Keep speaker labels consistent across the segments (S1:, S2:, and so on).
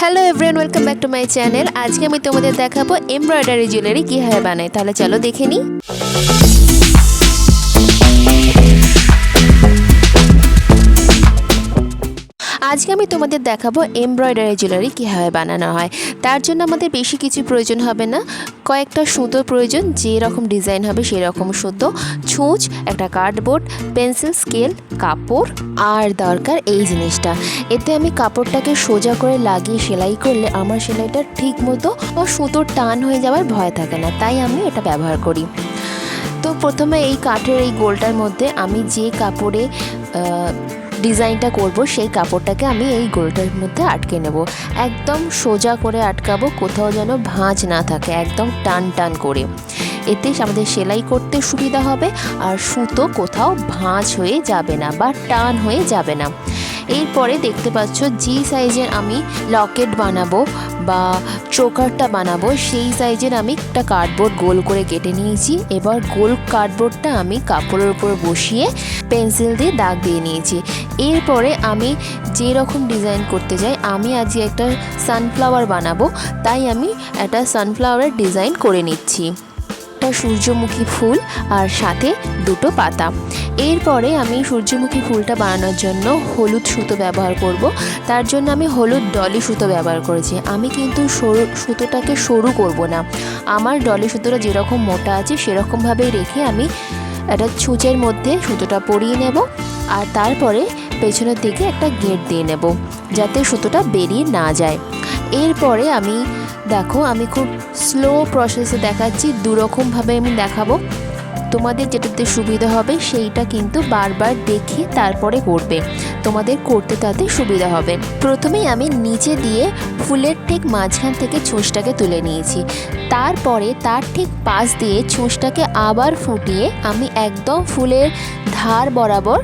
S1: Hello everyone welcome back to my channel আজকে আমি তোমাদের দেখাবো এমব্রয়ডারি জুয়েলারি কীভাবে বানাই তাহলে চলো দেখে নিই। আজকে আমি তোমাদের দেখাবো এমব্রয়ডারি জুয়েলারি কীভাবে বানানো হয়। তার জন্য আমাদের বেশি কিছু প্রয়োজন হবে না। কয়েকটা সুতোর প্রয়োজন, যে রকম ডিজাইন হবে সেই রকম সুতো, ছুঁচ, একটা কার্ডবোর্ড, পেন্সিল, স্কেল, কাপড়, আর দরকার এই জিনিসটা। এতে আমি কাপড়টাকে সোজা করে লাগিয়ে সেলাই করলে আমার সেলাইটা ঠিক মতো সুতোর টান হয়ে যাওয়ার ভয় থাকে না, তাই আমি এটা ব্যবহার করি। তো প্রথমে এই কাঠের এই গোলটার মধ্যে আমি যে কাপড়ে ডিজাইনটা করব, সেই কাপড়টাকে আমি এই গোলটার মধ্যে আটকে নেব। একদম সোজা করে আটকাবো, কোথাও যেন ভাঁজ না থাকে, একদম টান টান করে। এতে আমাদের সেলাই করতে সুবিধা হবে, আর সুতো কোথাও ভাঁজ হয়ে যাবে না বা টান হয়ে যাবে না। এরপরে দেখতে পাচ্ছ যে সাইজের আমি লকেট বানাবো বা চোকারটা বানাবো, সেই সাইজের আমি একটা কার্ডবোর্ড গোল করে কেটে নিয়েছি। এবার গোল কার্ডবোর্ডটা আমি কাপড়ের উপর বসিয়ে পেন্সিল দিয়ে দাগ দিয়ে নিয়েছি। এরপরে আমি যে রকম ডিজাইন করতে যাই, আমি আজকে একটা সানফ্লাওয়ার বানাবো, তাই আমি একটা সানফ্লাওয়ারের ডিজাইন করে নিচ্ছি। একটা সূর্যমুখী ফুল আর সাথে দুটো পাতা। এরপরে আমি সূর্যমুখী ফুলটা বানানোর জন্য হলুদ সুতো ব্যবহার করব। তার জন্য আমি হলুদ ডলি সুতো ব্যবহার করেছি। আমি কিন্তু সরু সুতোটাকে সরু করব না। আমার ডলি সুতোটা যেরকম মোটা আছে, সেরকমভাবেই রেখে আমি একটা ছুঁচের মধ্যে সুতোটা পরিয়ে নেব আর তারপরে পেছনের দিকে একটা গেট দিয়ে নেব যাতে সুতোটা বেরিয়ে না যায়। এরপরে আমি, দেখো, আমি খুব স্লো প্রসেসে দেখাচ্ছি। দুরকমভাবে আমি দেখাবো। তোমাদের যেটাতে সুবিধা হবে সেইটা কিন্তু বারবার দেখে তারপরে করবে। তোমাদের করতে তাতে সুবিধা হবে। প্রথমেই আমি নিচে দিয়ে ফুলের ঠিক মাঝখান থেকে ছোঁচটাকে তুলে নিয়েছি। তারপরে তার ঠিক পাশ দিয়ে ছোঁচটাকে আবার ফুটিয়ে আমি একদম ফুলের ধার বরাবর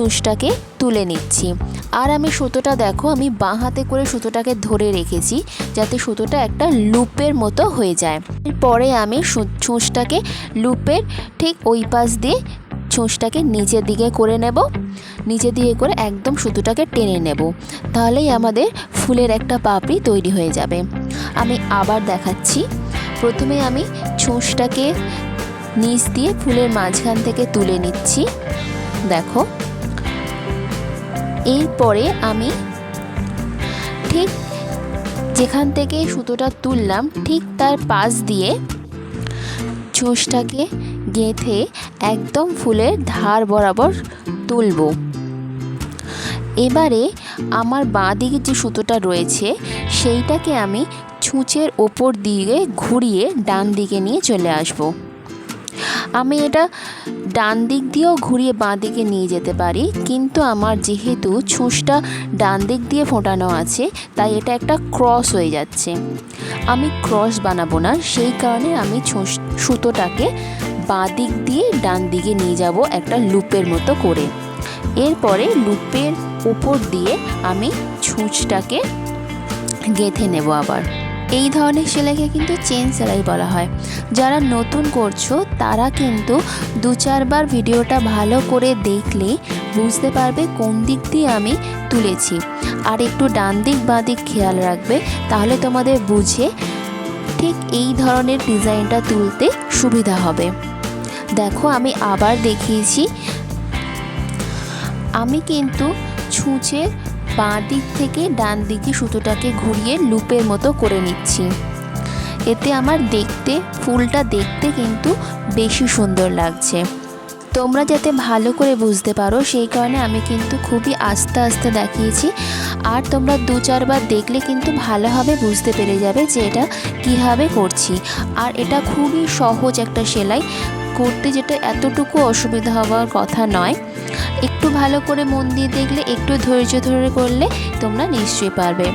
S1: ছুঁচটাকে তুলে নিচ্ছি। আর আমি সুতোটা দেখো, আমি বাঁ হাতে করে সুতোটাকে ধরে রেখেছি যাতে সুতোটা একটা লুপের মতো হয়ে যায়। পরে আমি ছুঁচটাকে লুপের ঠিক ওই পাশ দিয়ে ছুঁচটাকে নিচের দিকে করে নেব। নিচের দিকে করে একদম সুতোটাকে টেনে নেব। তাহলেই আমাদের ফুলের একটা পাপড়ি তৈরি হয়ে যাবে। আমি আবার দেখাচ্ছি। প্রথমে আমি ছুঁচটাকে নিচ দিয়ে ফুলের মাঝখান থেকে তুলে নিচ্ছি। দেখো এরপরে আমি ঠিক যেখান থেকে সুতোটা তুললাম, ঠিক তার পাশ দিয়ে ছুঁচটাকে গেঁথে একদম ফুলের ধার বরাবর তুলব। এবারে আমার বাঁ দিকে যে সুতোটা রয়েছে, সেইটাকে আমি ছুঁচের ওপর দিকে ঘুরিয়ে ডান দিকে নিয়ে চলে আসব। আমি এটা ডান দিক দিয়েও ঘুরিয়ে বাঁ দিকে নিয়ে যেতে পারি, কিন্তু আমার যেহেতু ছুঁচটা ডান দিক দিয়ে ফোটানো আছে, তাই এটা একটা ক্রস হয়ে যাচ্ছে। আমি ক্রস বানাবো না, সেই কারণে আমি সুতোটাকে বাঁ দিক দিয়ে ডান দিকে নিয়ে যাব একটা লুপের মতো করে। এরপরে লুপের উপর দিয়ে আমি ছুঁচটাকে গেঁথে নেব আবার। এই ধরনের সেলাইকে কিন্তু চেন সেলাই বলা হয়। যারা নতুন করছ, তারা কিন্তু দু চারবার ভিডিওটা ভালো করে দেখলে বুঝতে পারবে কোন দিক দিয়ে আমি তুলেছি। আর একটু ডান দিক, বাঁ দিক খেয়াল রাখবে, তাহলে তোমাদের বুঝে ঠিক এই ধরনের ডিজাইনটা তুলতে সুবিধা হবে। দেখো, আমি আবার দেখিয়েছি। আমি কিন্তু ছুঁচে বাঁ দিক থেকে ডান দিকে সুতোটাকে ঘুরিয়ে লুপের মতো করে নিচ্ছি। এতে আমার দেখতে, ফুলটা দেখতে কিন্তু বেশি সুন্দর লাগছে। তোমরা যাতে ভালো করে বুঝতে পারো, সেই কারণে আমি কিন্তু খুবই আস্তে আস্তে দেখিয়েছি। আর তোমরা দু চারবার দেখলে কিন্তু ভালোভাবে বুঝতে পেরে যাবে যে এটা কীভাবে করছি। আর এটা খুবই সহজ একটা সেলাই। করতে যেটা এতটুকু অসুবিধা হওয়ার কথা নয়। একটু ভালো করে মন দিয়ে দেখলে, একটু ধৈর্য ধরে করলে তোমরা নিশ্চয়ই পারবে।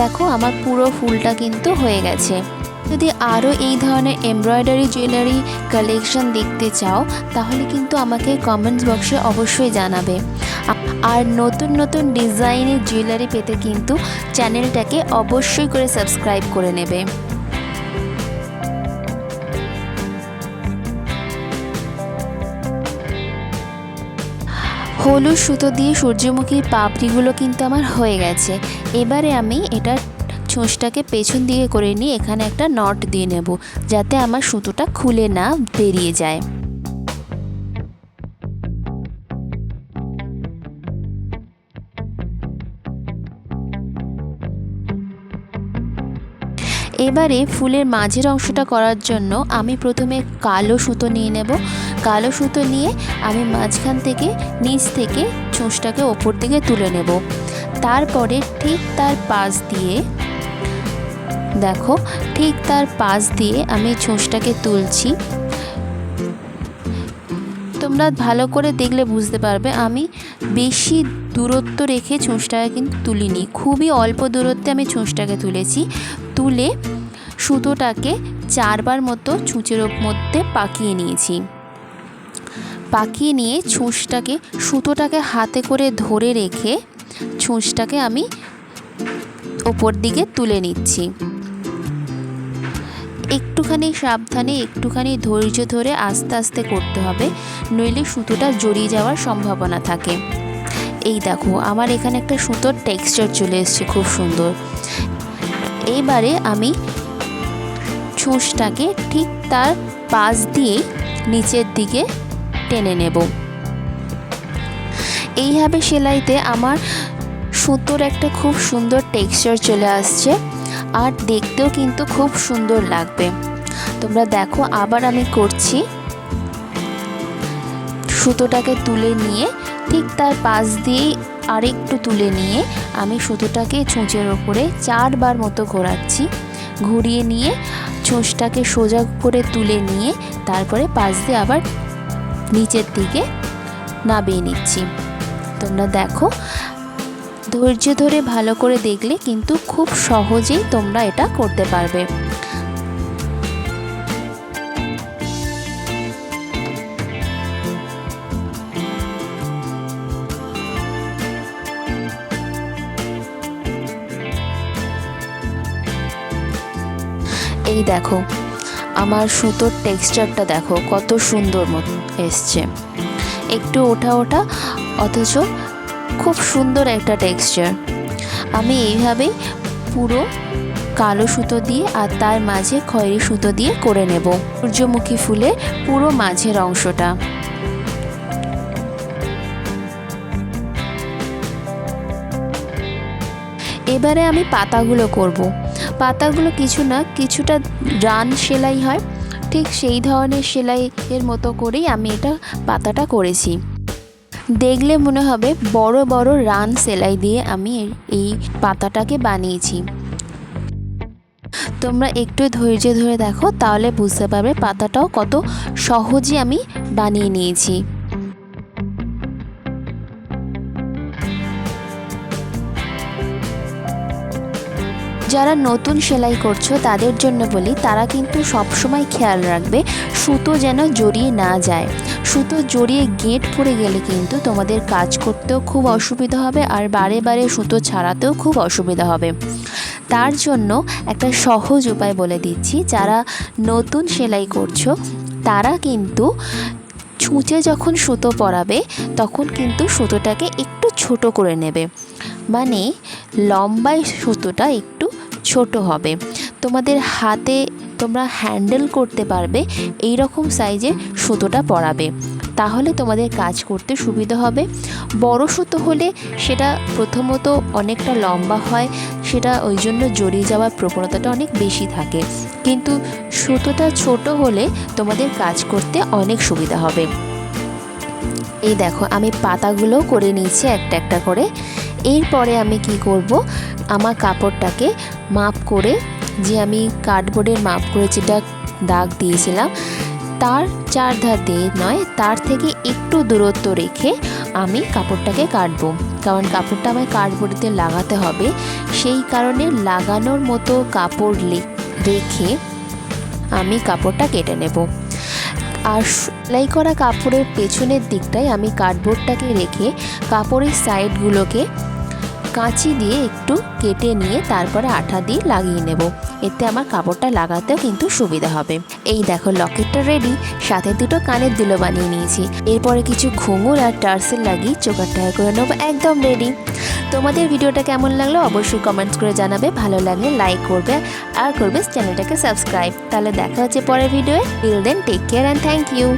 S1: দেখো, আমার পুরো ফুলটা কিন্তু হয়ে গেছে। যদি আরও এই ধরনের এমব্রয়ডারি জুয়েলারি কালেকশন দেখতে চাও, তাহলে কিন্তু আমাকে কমেন্টস বক্সে অবশ্যই জানাবে। আর নতুন নতুন ডিজাইনের জুয়েলারি পেতে কিন্তু চ্যানেলটাকে অবশ্যই করে সাবস্ক্রাইব করে নেবে। হলুদ সুতো দিয়ে সূর্যমুখীর পাপড়িগুলো কিন্তু আমার হয়ে গেছে। এবারে আমি এটা ছুঁচটাকে পেছন দিকে করে নিয়ে এখানে একটা নট দিয়ে নেব, যাতে আমার সুতোটা খুলে না বেরিয়ে যায়। এবারে ফুলের মাঝের অংশটা করার জন্য আমি প্রথমে কালো সুতো নিয়ে নেব। কালো সুতো নিয়ে আমি মাঝখান থেকে, নিচ থেকে চোঁচটাকে ওপর দিকে তুলে নেব। তারপরে ঠিক তার পাশ দিয়ে, দেখো, ঠিক তার পাশ দিয়ে আমি ছোঁচটাকে তুলছি। তোমরা ভালো করে দেখলে বুঝতে পারবে, আমি বেশি দূরত্ব রেখে ছোঁচটাকে কিন্তু তুলিনি। খুবই অল্প দূরত্বে আমি ছোঁচটাকে তুলেছি। তুলে সুতোটাকে চারবার মতো ছুঁচের মধ্যে পাকিয়ে নিয়েছি। পাকিয়ে নিয়ে ছুঁচটাকে সুতোটাকে হাতে করে ধরে রেখে ছুঁচটাকে আমি ওপর দিকে তুলে নিচ্ছি। একটুখানি সাবধানে, একটুখানি ধৈর্য ধরে আস্তে আস্তে করতে হবে, নইলে সুতোটা জড়িয়ে যাওয়ার সম্ভাবনা থাকে। এই দেখো, আমার এখানে একটা সুতোর টেক্সচার চলে এসছে, খুব সুন্দর। এইবারে আমি ছুঁচটাকে ঠিক তার পাশ দিয়ে নিচের দিকে টেনে নেব। এইভাবে সেলাইতে আমার সুতোর একটা খুব সুন্দর টেক্সচার চলে আসছে আর দেখতেও কিন্তু খুব সুন্দর লাগবে। তোমরা দেখো, আবার আমি করছি। সুতোটাকে তুলে নিয়ে ঠিক তার পাশ দিয়ে আরেকটু তুলে নিয়ে আমি সুতোটাকে ছুঁচের ওপরে চারবার মতো ঘোরাচ্ছি। ঘুরিয়ে নিয়ে ছুঁচটাকে সোজা করে তুলে নিয়ে তারপরে পাশ দিয়ে আবার নিচের দিকে নামিয়ে নিচ্ছি। তোমরা দেখো, ধৈর্য ধরে ভালো করে দেখলে কিন্তু খুব সহজেই তোমরা এটা করতে পারবে। এই দেখো, আমার সুতোর টেক্সচারটা দেখো, কত সুন্দর মতো এসছে। একটু ওঠা ওঠা, অথচ খুব সুন্দর একটা টেক্সচার। আমি এইভাবেই পুরো কালো সুতো দিয়ে আর তার মাঝে খয়েরি সুতো দিয়ে করে নেব, সূর্যমুখী ফুলের পুরো মাঝের অংশটা। এবারে আমি পাতাগুলো করব। পাতাগুলো কিছু না, কিছুটা রান সেলাই হয়। ঠিক সেই ধরনের সেলাইয়ের মতো করেই আমি এটা পাতাটা করেছি। দেখলে মনে হবে বড় বড় রান সেলাই দিয়ে আমি এই পাতাটাকে বানিয়েছি। তোমরা একটু ধৈর্য ধরে দেখো, তাহলে বুঝতে পারবে পাতাটাও কত সহজে আমি বানিয়ে নিয়েছি। যারা নতুন সেলাই করছ তাদের জন্য বলি, তারা কিন্তু সবসময় খেয়াল রাখবে, সুতো যেন জড়িয়ে না যায়। সুতো জড়িয়ে গেট পড়ে গেলে কিন্তু তোমাদের কাজ করতেও খুব অসুবিধা হবে আর বারে বারে সুতো ছাড়াতেও খুব অসুবিধা হবে। তার জন্য একটা সহজ উপায় বলে দিচ্ছি, যারা নতুন সেলাই করছ, তারা কিন্তু ছুঁচে যখন সুতো পরাবে, তখন কিন্তু সুতোটাকে একটু ছোট করে নেবে। মানে লম্বায় সুতোটা একটু ছোট হবে। তোমাদের হাতে তোমরা হ্যান্ডেল করতে পারবে এই রকম সাইজে সুতোটা পরাবে। তাহলে তোমাদের কাজ করতে সুবিধা হবে। বড় সুতো হলে সেটা প্রথমত অনেকটা লম্বা হয়, সেটা ওই জন্য জড়িয়ে যাওয়ার প্রবণতাটা অনেক বেশি থাকে। কিন্তু সুতোটা ছোট হলে তোমাদের কাজ করতে অনেক সুবিধা হবে। এই দেখো, আমি পাতাগুলোও করে নিয়েছি একটা একটা করে। এরপরে আমি কি করব? আমার কাপড়টাকে মাপ করে যে আমি কার্ডবোর্ডের মাপ করে যেটা দাগ দিয়েছিলাম, তার চার ধার দিয়ে নয়, তার থেকে একটু দূরত্ব রেখে আমি কাপড়টাকে কাটবো। কারণ কাপড়টা আমায় কার্ডবোর্ডে লাগাতে হবে। সেই কারণে লাগানোর মতো কাপড় রেখে আমি কাপড়টা কেটে নেব। আর সেলাই করা কাপড়ের পেছনের দিকটায় আমি কার্ডবোর্ডটাকে রেখে কাপড়ের সাইডগুলোকে কাঁচি দিয়ে একটু কেটে নিয়ে তারপরে আঠা দিয়ে লাগিয়ে নেব। এতে আমার কাপড়টা লাগাতেও কিন্তু সুবিধা হবে। এই দেখো, লকেটটা রেডি সাথে দুটো কানের দুলো বানিয়ে নিয়েছি। এরপরে কিছু ঘুঙুর আর টার্সেল লাগিয়ে চোখারটায় করে নেব, একদম রেডি তোমাদের ভিডিওটা কেমন লাগল অবশ্যই কমেন্টস করে জানাবে। ভালো লাগলে লাইক করবে আর করবে চ্যানেলটাকে সাবস্ক্রাইব তাহলে দেখা হচ্ছে পরের ভিডিওয়ে। Till then take care and thank you